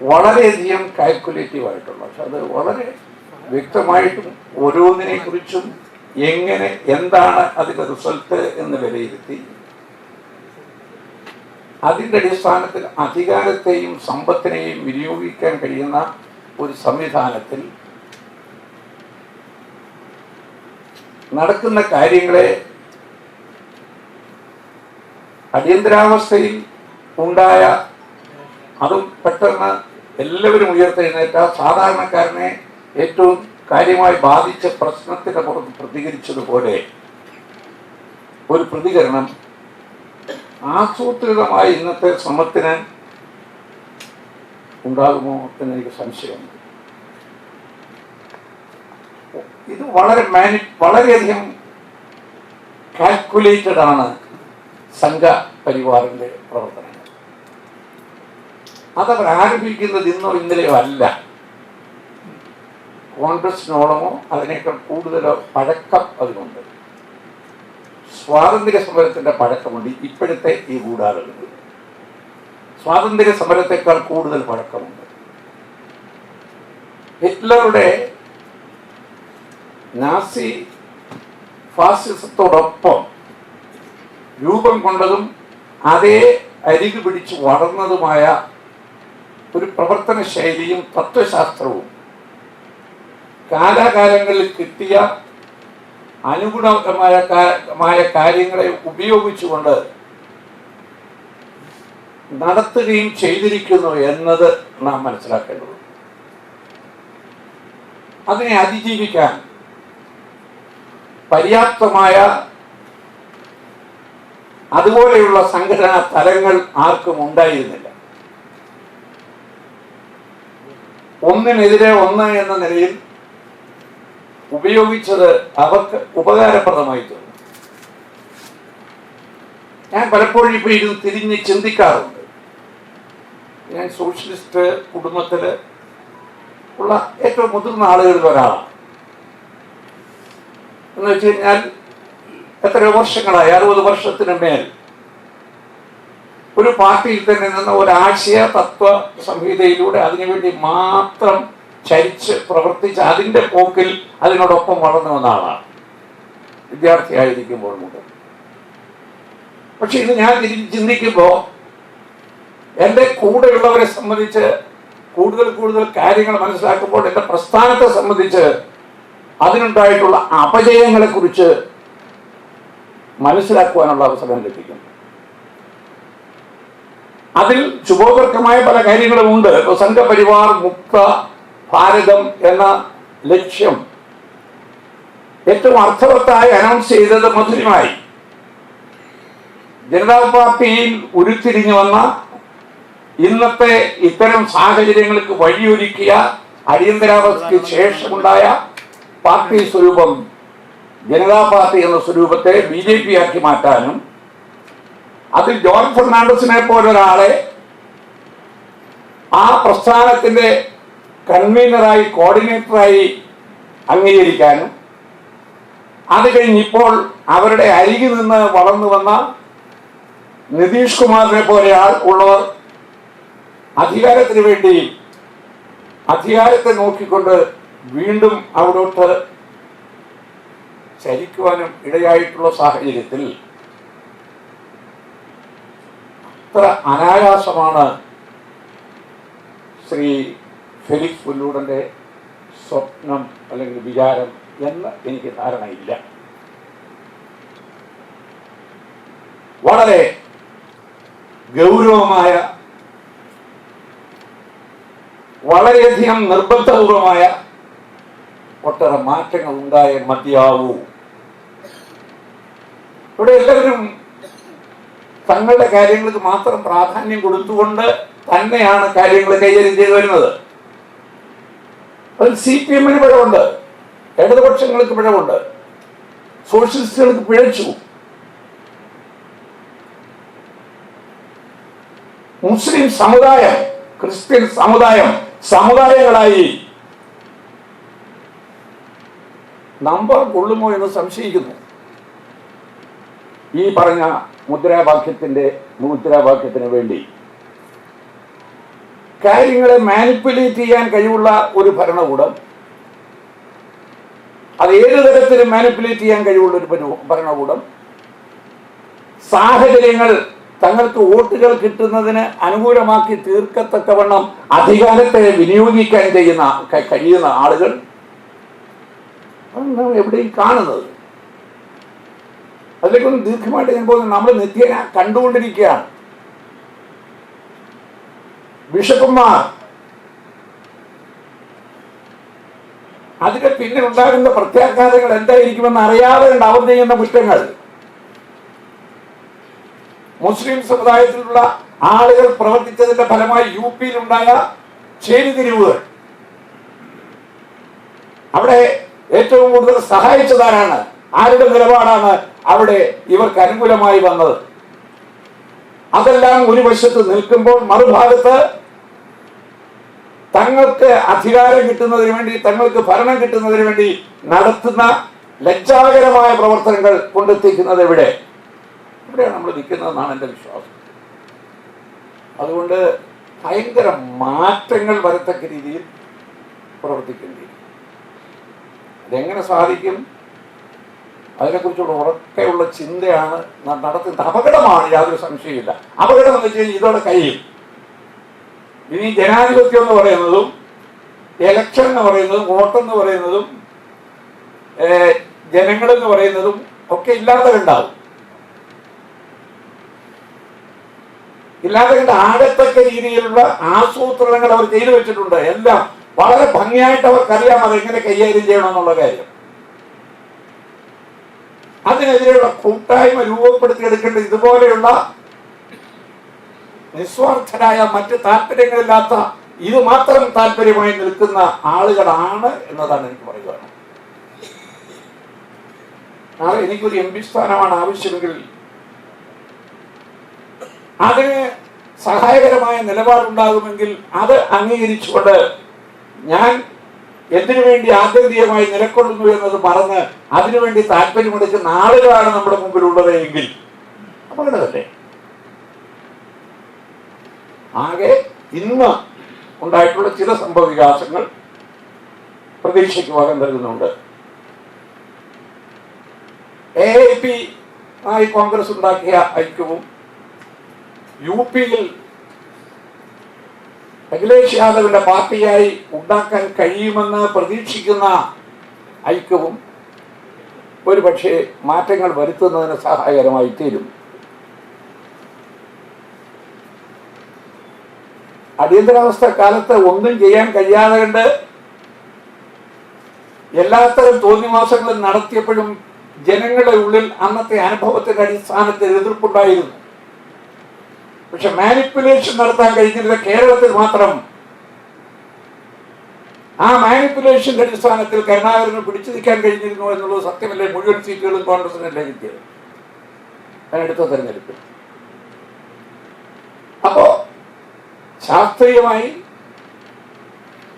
വളരെയധികം കാൽക്കുലേറ്റീവ് ആയിട്ടുള്ള പക്ഷെ അത് വളരെ വ്യക്തമായിട്ടും ഓരോന്നിനെ കുറിച്ചും എങ്ങനെ എന്താണ് അതിന്റെ റിസൾട്ട് എന്ന് വിലയിരുത്തി അതിന്റെ അടിസ്ഥാനത്തിൽ അധികാരത്തെയും സമ്പത്തിനെയും വിനിയോഗിക്കാൻ കഴിയുന്ന ഒരു സംവിധാനത്തിൽ നടക്കുന്ന കാര്യങ്ങളെ അടിയന്തരാവസ്ഥയിൽ ഉണ്ടായ അതും പെട്ടെന്ന് എല്ലാവരും ഉയർത്തെഴുന്നേറ്റ സാധാരണക്കാരനെ ഏറ്റവും കാര്യമായി ബാധിച്ച പ്രശ്നത്തിന് പുറത്ത് പ്രതികരിച്ചതുപോലെ ഒരു പ്രതികരണം ആസൂത്രിതമായി ഇന്നത്തെ ശ്രമത്തിന് ഉണ്ടാകുമോ എന്ന് എനിക്ക് സംശയമുണ്ട് ഇത് വളരെ മാനി വളരെയധികം കാൽക്കുലേറ്റഡ് ആണ് സംഘ പരിവാറിന്റെ പ്രവർത്തനങ്ങൾ അതവർ ആരംഭിക്കുന്നത് ഇന്നോ ഇന്നലെയോ അല്ല. കോൺഗ്രസിനോളമോ അതിനേക്കാൾ കൂടുതലോ പഴക്കം അതിനുണ്ട്. സ്വാതന്ത്ര്യ സമരത്തിന്റെ പഴക്കമുണ്ട്. ഇപ്പോഴത്തെ ഈ ഗൂഢാലോചന. സ്വാതന്ത്ര്യ സമരത്തെക്കാൾ കൂടുതൽ പഴക്കമുണ്ട്. ഹിറ്റ്ലറുടെ നാസി ഫാസിസത്തോടൊപ്പം രൂപം കൊണ്ടതും അതേ അരികു പിടിച്ച് വളർന്നതുമായ ഒരു പ്രവർത്തന ശൈലിയും തത്വശാസ്ത്രവും. കാലാകാലങ്ങളിൽ കിട്ടിയ അനുഗുണമായ കാര്യങ്ങളെ ഉപയോഗിച്ചുകൊണ്ട് നടത്തുകയും ചെയ്തിരിക്കുന്നു എന്നത് നാം മനസ്സിലാക്കേണ്ടത് അതിനെ അതിജീവിക്കാൻ പര്യാപ്തമായ അതുപോലെയുള്ള സംഘടനാ തലങ്ങൾ ആർക്കും ഉണ്ടായിരുന്നില്ല. ഒന്നിനെതിരെ ഒന്ന് എന്ന നിലയിൽ ഉപയോഗിച്ചത് അവർക്ക് ഉപകാരപ്രദമായി തോന്നി. ഞാൻ പലപ്പോഴും ഇപ്പൊ ഇരുന്ന് തിരിഞ്ഞ് ചിന്തിക്കാറുണ്ട്. ഞാൻ സോഷ്യലിസ്റ്റ് കുടുംബത്തിൽ ഉള്ള ഏറ്റവും മുതിർന്ന ആളുകളിൽ ഒരാളാണ്. എന്ന് വെച്ച് കഴിഞ്ഞാൽ എത്രയോ വർഷങ്ങളായി അറുപത് വർഷത്തിന് മേൽ ഒരു പാർട്ടിയിൽ തന്നെ നിന്ന് ഒരാശയ തത്വ സംഹിതയിലൂടെ അതിനുവേണ്ടി മാത്രം ചരിച്ച് പ്രവർത്തിച്ച് അതിന്റെ പോക്കിൽ അതിനോടൊപ്പം വളർന്നു വന്ന ആളാണ്. വിദ്യാർത്ഥിയായിരിക്കുമ്പോൾ മുതൽ. പക്ഷെ ഇത് ഞാൻ ചിന്തിക്കുമ്പോൾ എന്റെ കൂടെയുള്ളവരെ സംബന്ധിച്ച് കൂടുതൽ കൂടുതൽ കാര്യങ്ങൾ മനസ്സിലാക്കുമ്പോൾ എന്റെ പ്രസ്ഥാനത്തെ സംബന്ധിച്ച് അതിനുണ്ടായിട്ടുള്ള അപജയങ്ങളെക്കുറിച്ച് മനസ്സിലാക്കുവാനുള്ള അവസരം ലഭിക്കും അതിൽ ശുഭോപർക്കമായ പല കാര്യങ്ങളും ഉണ്ട് ഇപ്പൊ സംഘപരിവാർ മുക്ത ഭാരതം എന്ന ലക്ഷ്യം ഏറ്റവും അർത്ഥവത്തായി അനൗൺസ് ചെയ്തത് മധുരമായി. ജനതാ പാർട്ടിയിൽ ഉരുത്തിരിഞ്ഞു വന്ന ഇന്നത്തെ ഇത്തരം സാഹചര്യങ്ങൾക്ക് വഴിയൊരുക്കിയ അടിയന്തരാവസ്ഥയ്ക്ക് ശേഷമുണ്ടായ പാർട്ടി സ്വരൂപം ജനതാ പാർട്ടി എന്ന സ്വരൂപത്തെ ബി ജെ പി ആക്കി മാറ്റാനും അതിൽ ജോൺ ഫെർണാണ്ടസിനെ പോലൊരാളെ ആ പ്രസ്ഥാനത്തിന്റെ കൺവീനറായി കോർഡിനേറ്ററായി അംഗീകരിക്കാനും അത് കഴിഞ്ഞിപ്പോൾ അവരുടെ അരികിൽ നിന്ന് വളർന്നു വന്ന നിതീഷ് കുമാറിനെ പോലെ ആൾ ഉള്ളവർ അധികാരത്തിന് വേണ്ടി അധികാരത്തെ നോക്കിക്കൊണ്ട് വീണ്ടും അവിടോട്ട് ചലിക്കുവാനും ഇടയായിട്ടുള്ള സാഹചര്യത്തിൽ അത്ര അനായാസമാണ് ശ്രീ ഫെലിക്സ് പുല്ലൂടന്റെ സ്വപ്നം അല്ലെങ്കിൽ വിചാരം എന്ന് എനിക്ക് ധാരണയില്ല. വളരെ ഗൗരവമായ വളരെയധികം നിർബന്ധപൂർവമായ ഒട്ടേറെ മാറ്റങ്ങൾ ഉണ്ടായേ മതിയാവൂ. ഇവിടെ എല്ലാവരും തങ്ങളുടെ കാര്യങ്ങൾക്ക് മാത്രം പ്രാധാന്യം കൊടുത്തുകൊണ്ട് തന്നെയാണ് കാര്യങ്ങൾ കൈകാര്യം ചെയ്തു വരുന്നത്. അതിൽ സി പി എമ്മിന് പിഴവുണ്ട്. ഇടതുപക്ഷങ്ങൾക്ക് പിഴവുണ്ട്. സോഷ്യലിസ്റ്റുകൾക്ക് പിഴച്ചു. മുസ്ലിം സമുദായം ക്രിസ്ത്യൻ സമുദായം സമുദായങ്ങളായി നമ്പർ കൊള്ളുമോ എന്ന് സംശയിക്കുന്നു. ഈ പറഞ്ഞ മുദ്രാവാക്യത്തിന്റെ മുദ്രാവാക്യത്തിന് വേണ്ടി. കാര്യങ്ങളെ മാനിപ്പുലേറ്റ് ചെയ്യാൻ കഴിവുള്ള ഒരു ഭരണകൂടം അത് ഏത് തരത്തിലും മാനിപ്പുലേറ്റ് ചെയ്യാൻ കഴിവുള്ള ഒരു ഭരണകൂടം സാഹചര്യങ്ങൾ തങ്ങൾക്ക് വോട്ടുകൾ കിട്ടുന്നതിന് അനുകൂലമാക്കി തീർക്കത്തക്കവണ്ണം അധികാരത്തെ വിനിയോഗിക്കാൻ ചെയ്യുന്ന കഴിയുന്ന ആളുകൾ എവിടെയും കാണുന്നത്? അതിലേക്കൊന്നും ദീർഘമായിട്ട് ഞാൻ പോകുന്നത് നമ്മൾ നിത്യേന കണ്ടുകൊണ്ടിരിക്കുകയാണ്. ബിഷപ്പുമാർ അതിന്റെ പിന്നിലുണ്ടാകുന്ന പ്രത്യാഘാതങ്ങൾ എന്തായിരിക്കുമെന്ന് അറിയാതെ ഉണ്ട് അവർ ചെയ്യുന്ന കുറ്റങ്ങൾ. മുസ്ലിം സമുദായത്തിലുള്ള ആളുകൾ പ്രവർത്തിച്ചതിന്റെ ഫലമായി യു പിയിലുണ്ടായ ചേരിതിരിവുകൾ അവിടെ ഏറ്റവും കൂടുതൽ സഹായിച്ചതാരാണ്? ആരുടെ നിലപാടാണ് അവിടെ ഇവർക്ക് അനുകൂലമായി വന്നത്? അതെല്ലാം ഒരു വശത്ത് നിൽക്കുമ്പോൾ മറുഭാഗത്ത് തങ്ങൾക്ക് അധികാരം കിട്ടുന്നതിന് വേണ്ടി തങ്ങൾക്ക് ഭരണം കിട്ടുന്നതിന് വേണ്ടി നടത്തുന്ന ലജ്ജാകരമായ പ്രവർത്തനങ്ങൾ കൊണ്ടെത്തിക്കുന്നത് എവിടെ? ഇവിടെയാണ് നമ്മൾ നിൽക്കുന്നതെന്നാണ് എന്റെ വിശ്വാസം. അതുകൊണ്ട് ഭയങ്കര മാറ്റങ്ങൾ വരത്തക്ക രീതിയിൽ പ്രവർത്തിക്കേണ്ടി അതെങ്ങനെ സാധിക്കും? അതിനെക്കുറിച്ചുള്ള ഉറക്കെയുള്ള ചിന്തയാണ് നടത്തുന്നത്. അപകടമാണ് യാതൊരു സംശയമില്ല അപകടം എന്ന് വെച്ച് കഴിഞ്ഞാൽ ഇതോടെ കഴിയും ഇനി ജനാധിപത്യം എന്ന് പറയുന്നതും എലക്ഷൻ എന്ന് പറയുന്നതും വോട്ടെന്ന് പറയുന്നതും ജനങ്ങളെന്ന് പറയുന്നതും ഒക്കെ ഇല്ലാതെ ഉണ്ടാവും ഇല്ലാതെ കണ്ട് ആകത്തക്ക രീതിയിലുള്ള ആസൂത്രണങ്ങൾ അവർ ചെയ്തു വെച്ചിട്ടുണ്ട്. എല്ലാം വളരെ ഭംഗിയായിട്ട് അവർക്കറിയാം അതെങ്ങനെ കൈകാര്യം ചെയ്യണമെന്നുള്ള കാര്യം. അതിനെതിരെയുള്ള കൂട്ടായ്മ രൂപപ്പെടുത്തിയെടുക്കേണ്ട ഇതുപോലെയുള്ള നിസ്വാർത്ഥരായ മറ്റ് താല്പര്യങ്ങളില്ലാത്ത ഇത് മാത്രം താല്പര്യമായി നിൽക്കുന്ന ആളുകളാണ് എന്നതാണ് എനിക്ക് പറയുവാൻ നാളെ എനിക്കൊരു എം പി സ്ഥാനമാണ് ആവശ്യമെങ്കിൽ അതിന് സഹായകരമായ നിലപാടുണ്ടാകുമെങ്കിൽ അത് അംഗീകരിച്ചുകൊണ്ട് ഞാൻ എന്തിനു വേണ്ടി ആത്യന്തികമായി നിലക്കൊള്ളുന്നു എന്നത് പറഞ്ഞ് അതിനുവേണ്ടി താല്പര്യമെടുക്കുന്ന ആളുകളാണ് നമ്മുടെ മുമ്പിൽ മുമ്പിലുള്ളത് എങ്കിൽ അപകടമല്ലേ ആകെ ഇന്ന് ഉണ്ടായിട്ടുള്ള ചില സംഭവ വികാസങ്ങൾ പ്രതീക്ഷയ്ക്ക് വകം നൽകുന്നുണ്ട്. എ ഐ പി ആയി കോൺഗ്രസ് ഉണ്ടാക്കിയ ഐക്യവും യു പിയിൽ അഖിലേഷ് യാദവിന്റെ പാർട്ടിയായി ഉണ്ടാക്കാൻ കഴിയുമെന്ന് പ്രതീക്ഷിക്കുന്ന ഐക്യവും ഒരുപക്ഷെ മാറ്റങ്ങൾ വരുത്തുന്നതിന് സഹായകരമായി തീരും. അടിയന്തരാവസ്ഥ കാലത്ത് ഒന്നും ചെയ്യാൻ കഴിയാതെ കണ്ട് എല്ലാത്തരം തോന്നിവാസങ്ങളും നടത്തിയപ്പോഴും ജനങ്ങളുടെ ഉള്ളിൽ അന്നത്തെ അനുഭവത്തിന്റെ അടിസ്ഥാനത്തിൽ എതിർപ്പുണ്ടായിരുന്നു. പക്ഷെ മാനിപ്പുലേഷൻ നടത്താൻ കഴിഞ്ഞിരുന്ന കേരളത്തിൽ മാത്രം ആ മാനിപ്പുലേഷന്റെ അടിസ്ഥാനത്തിൽ കരുണാകരന് പിടിച്ചു നിൽക്കാൻ കഴിഞ്ഞിരുന്നു എന്നുള്ളത് സത്യമല്ലേ? മുഴുവൻ സീറ്റുകളും കോൺഗ്രസിനല്ലേ കിട്ടിയത്? അതിനടുത്ത തെരഞ്ഞെടുപ്പ് അപ്പോ ശാസ്ത്രീയമായി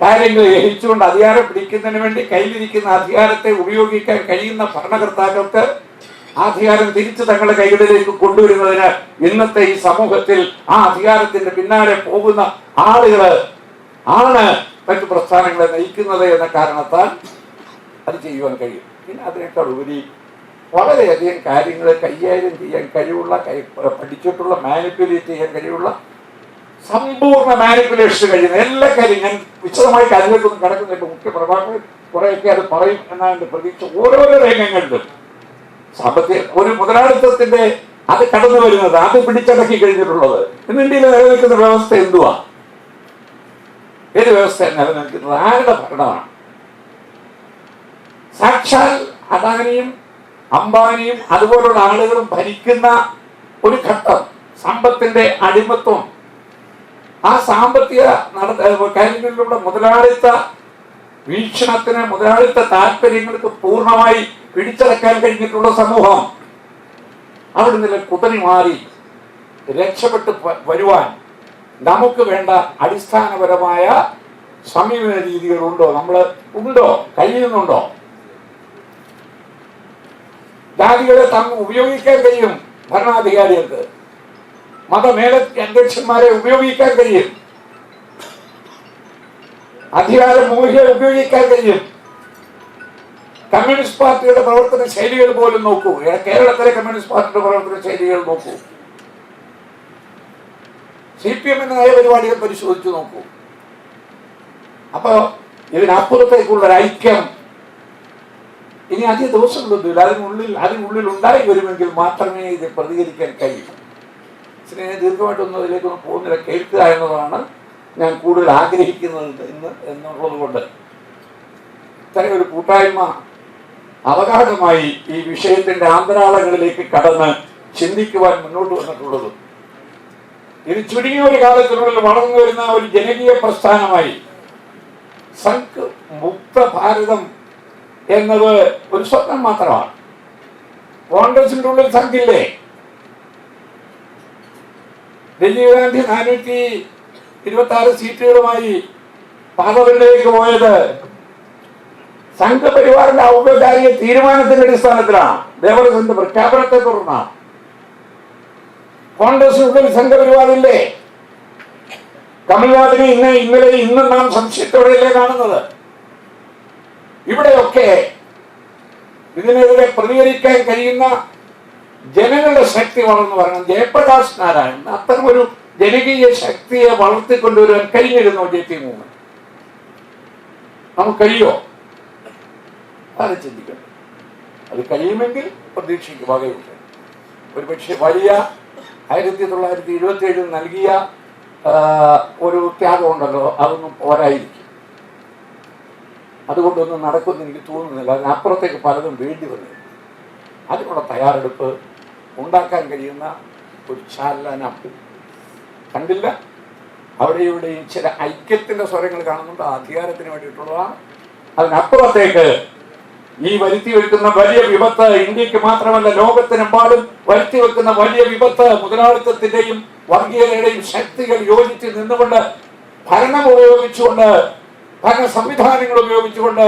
കാര്യങ്ങൾ ഗ്രഹിച്ചുകൊണ്ട് അധികാരം പിടിക്കുന്നതിന് വേണ്ടി കയ്യിലിരിക്കുന്ന അധികാരത്തെ ഉപയോഗിക്കാൻ കഴിയുന്ന ഭരണകർത്താക്കൾക്ക് ആ അധികാരം തിരിച്ചു തങ്ങളുടെ കൈകളിലേക്ക് കൊണ്ടുവരുന്നതിന് ഇന്നത്തെ ഈ സമൂഹത്തിൽ ആ അധികാരത്തിന്റെ പിന്നാലെ പോകുന്ന ആളുകൾ ആണ് മറ്റു പ്രസ്ഥാനങ്ങളെ നയിക്കുന്നത് എന്ന കാരണത്താൽ അത് ചെയ്യുവാൻ കഴിയും. പിന്നെ അതിനേക്കാൾ ഉപരി വളരെയധികം കാര്യങ്ങൾ കൈകാര്യം ചെയ്യാൻ കഴിവുള്ള കൈ- പഠിച്ചിട്ടുള്ള മാനിപ്പുലേറ്റ് ചെയ്യാൻ കഴിവുള്ള സമ്പൂർണ മാനിപ്പുലേഷൻ കഴിയുന്ന എല്ലാ കാര്യം ഞാൻ വിശദമായി കാര്യങ്ങൾക്കൊന്നും കിടക്കുന്നില്ല. മുഖ്യ പ്രഭാഷകൻ കുറേയൊക്കെ അത് പറയും എന്നാണ് എന്റെ പ്രതീക്ഷ. ഓരോരോ രംഗങ്ങളിലും. സാമ്പത്തിക ഒരു മുതലാളിത്തത്തിന്റെ അത് കടന്നു വരുന്നത് അത് പിടിച്ചടക്കി കഴിഞ്ഞിട്ടുള്ളത്. ഇന്ന് ഇന്ത്യയിൽ നിലനിൽക്കുന്ന വ്യവസ്ഥ എന്തുവാ? ഏത് വ്യവസ്ഥ നിലനിൽക്കുന്നത്? ആരുടെ ഭരണമാണ്? സാക്ഷാൽ അദാനിയും അംബാനിയും അതുപോലുള്ള ആളുകളും ഭരിക്കുന്ന ഒരു ഘട്ടം സമ്പത്തിന്റെ അടിമത്വം. ആ സാമ്പത്തിക നട മുതലാളിത്ത വീക്ഷണത്തിന് മുതലാളിത്ത താല്പര്യങ്ങൾക്ക് പൂർണമായി പിടിച്ചടക്കാൻ കഴിഞ്ഞിട്ടുള്ള സമൂഹം. അവിടെ നിന്ന് കുതറി മാറി രക്ഷപ്പെട്ട് വരുവാൻ നമുക്ക് വേണ്ട അടിസ്ഥാനപരമായ സമീപന രീതികളുണ്ടോ? നമ്മൾ ഉണ്ടോ? കഴിയുന്നുണ്ടോ ജാതികളെ തമ്മിൽ ഉപയോഗിക്കാൻ കഴിയും ഭരണാധികാരികൾക്ക്. മതമേല അധ്യക്ഷന്മാരെ ഉപയോഗിക്കാൻ കഴിയും. അധികാര മോഹിയെ ഉപയോഗിക്കാൻ കഴിയും. കമ്മ്യൂണിസ്റ്റ് പാർട്ടിയുടെ പ്രവർത്തന ശൈലികൾ പോലും നോക്കൂ. കേരളത്തിലെ കമ്മ്യൂണിസ്റ്റ് പാർട്ടിയുടെ പ്രവർത്തന ശൈലികൾ നോക്കൂ. സി പി എമ്മിന്റെ നയപരിപാടികൾ പരിശോധിച്ചു നോക്കൂ. അപ്പൊ ഇതിനപ്പുറത്തേക്കുള്ള ഒരു ഐക്യം. ഇനി അധിക ദിവസങ്ങളൊന്നുമില്ല. അതിനുള്ളിൽ അതിനുള്ളിൽ ഉണ്ടായി വരുമെങ്കിൽ മാത്രമേ ഇത് പ്രതികരിക്കാൻ കഴിയൂ. സ്നേഹം ദീർഘമായിട്ടൊന്നും അതിലേക്കൊന്നും പോകുന്നില്ല. കേൾക്കുക എന്നതാണ് ഞാൻ കൂടുതൽ ആഗ്രഹിക്കുന്നത് എന്ന് എന്നുള്ളത് കൊണ്ട്. ഇത്തരം ഒരു കൂട്ടായ്മ അവഗാഹമായി ഈ വിഷയത്തിന്റെ ആന്തരാളങ്ങളിലേക്ക് കടന്ന് ചിന്തിക്കുവാൻ മുന്നോട്ട് വന്നിട്ടുള്ളത്. ഇത് ചുരുങ്ങിയ ഒരു കാലത്തിനുള്ളിൽ വളർന്നു വരുന്ന ഒരു ജനകീയ പ്രസ്ഥാനമായി സംഘ് മുക്ത ഭാരതം എന്നത് ഒരു സ്വപ്നം മാത്രമാണ്. കോൺഗ്രസിന്റെ ഉള്ളിൽ സംഘില്ലേ രാജീവ് ഗാന്ധി നാനൂറ്റി ഇരുപത്തി ആറ് സീറ്റുകളുമായി പാർലമെന്റിലേക്ക് പോയത് സംഘപരിവാറിന്റെ ഔപചാരിക തീരുമാനത്തിന്റെ അടിസ്ഥാനത്തിലാണ് ദേവസ്വത്തിന്റെ പ്രഖ്യാപനത്തെ തുടർന്നാണ് കോൺഗ്രസിനുള്ളിൽ സംഘപരിവാറില്ലേ? കമൽനാഥിനെ ഇന്ന് ഇന്നലെ ഇന്നും നാം സംശയത്തോടെയല്ലേ കാണുന്നത്. ഇവിടെയൊക്കെ ഇതിനെതിരെ പ്രതികരിക്കാൻ കഴിയുന്ന ജനങ്ങളുടെ ശക്തി വളർന്നു വരണം. ജയപ്രകാശ് നാരായണൻ അത്തരം ഒരു ജനകീയ ശക്തിയെ വളർത്തിക്കൊണ്ടുവരാൻ കഴിഞ്ഞിരുന്നു ജെ പി മൂന്ന് നമുക്ക് കഴിയോ അത് ചിന്തിക്കണം അത് കഴിയുമെങ്കിൽ പ്രതീക്ഷയ്ക്ക് വകയുണ്ട് ഒരുപക്ഷെ വലിയ ആയിരത്തി തൊള്ളായിരത്തി ഇരുപത്തി ഏഴിൽ നൽകിയ ഒരു ത്യാഗമുണ്ടല്ലോ അതൊന്നും പോരായിരിക്കും. അതുകൊണ്ടൊന്നും നടക്കുമെന്ന് എനിക്ക് തോന്നുന്നില്ല. അതിനപ്പുറത്തേക്ക് പലതും വേണ്ടി വന്നു. അതിനുള്ള തയ്യാറെടുപ്പ് ഉണ്ടാക്കാൻ കഴിയുന്ന ഒരു ചാലനപ്പ് കണ്ടില്ല? അവിടെ ഇവിടെയും ചില ഐക്യത്തിന്റെ സ്വരങ്ങൾ കാണുന്നുണ്ട്. അധികാരത്തിന് വേണ്ടിയിട്ടുള്ളതാണ്. അതിനപ്പുറത്തേക്ക് ഈ വരുത്തി വെക്കുന്ന വലിയ വിപത്ത് ഇന്ത്യയ്ക്ക് മാത്രമല്ല ലോകത്തിനെമ്പാടും വരുത്തി വെക്കുന്ന വലിയ വിപത്ത് മുതലാളിത്തത്തിന്റെയും വർഗീയതയുടെയും ശക്തികൾ യോജിച്ച് നിന്നുകൊണ്ട് ഭരണം ഉപയോഗിച്ചുകൊണ്ട് ഭരണ സംവിധാനങ്ങൾ ഉപയോഗിച്ചുകൊണ്ട്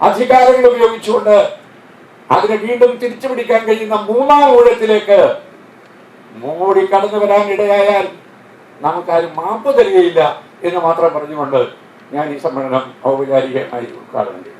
അധികാരങ്ങൾ ഉപയോഗിച്ചുകൊണ്ട് അതിനെ വീണ്ടും തിരിച്ചു പിടിക്കാൻ കഴിയുന്ന മൂന്നാം ഊഴത്തിലേക്ക് മൂടി കടന്നു വരാൻ ഇടയായാൽ നമുക്കാരും മാപ്പ് തരികയില്ല എന്ന് മാത്രം പറഞ്ഞുകൊണ്ട് ഞാൻ ഈ സമ്മേളനം ഔപചാരികമായി ഉദ്ഘാടനം ചെയ്തു.